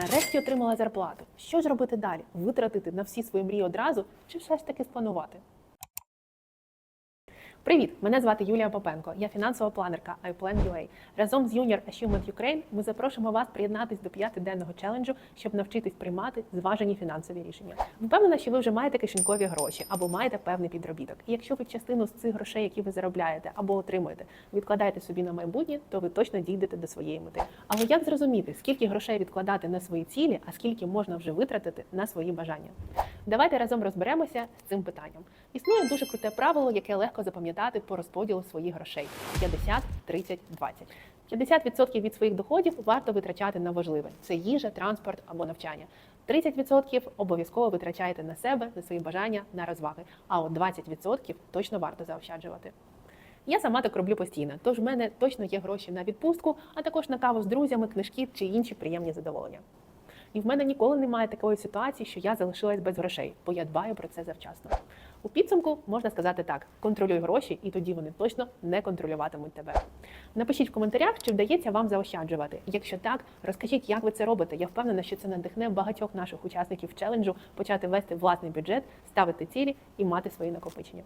Нарешті отримала зарплату. Що ж робити далі? Витратити на всі свої мрії одразу чи все ж таки спланувати? Привіт! Мене звати Юлія Попенко. Я фінансова планерка iPlan.ua. Разом з Junior Achievement Ukraine ми запрошуємо вас приєднатись до п'ятиденного челенджу, щоб навчитись приймати зважені фінансові рішення. Впевнена, що ви вже маєте кишенькові гроші або маєте певний підробіток. І якщо ви частину з цих грошей, які ви заробляєте або отримуєте, відкладаєте собі на майбутнє, то ви точно дійдете до своєї мети. Але як зрозуміти, скільки грошей відкладати на свої цілі, а скільки можна вже витратити на свої бажання? Давайте разом розберемося з цим питанням. Існує дуже круте правило, яке легко запам'ятати по розподілу своїх грошей: 50, 30, 20. 50% від своїх доходів варто витрачати на важливе: це їжа, транспорт або навчання. 30% обов'язково витрачаєте на себе, на свої бажання, на розваги. А от 20% точно варто заощаджувати. Я сама так роблю постійно, тож в мене точно є гроші на відпустку, а також на каву з друзями, книжки чи інші приємні задоволення. І в мене ніколи немає такої ситуації, що я залишилась без грошей, бо я дбаю про це завчасно. У підсумку можна сказати так: контролюй гроші, і тоді вони точно не контролюватимуть тебе. Напишіть в коментарях, чи вдається вам заощаджувати. Якщо так, розкажіть, як ви це робите. Я впевнена, що це надихне багатьох наших учасників челенджу почати вести власний бюджет, ставити цілі і мати свої накопичення.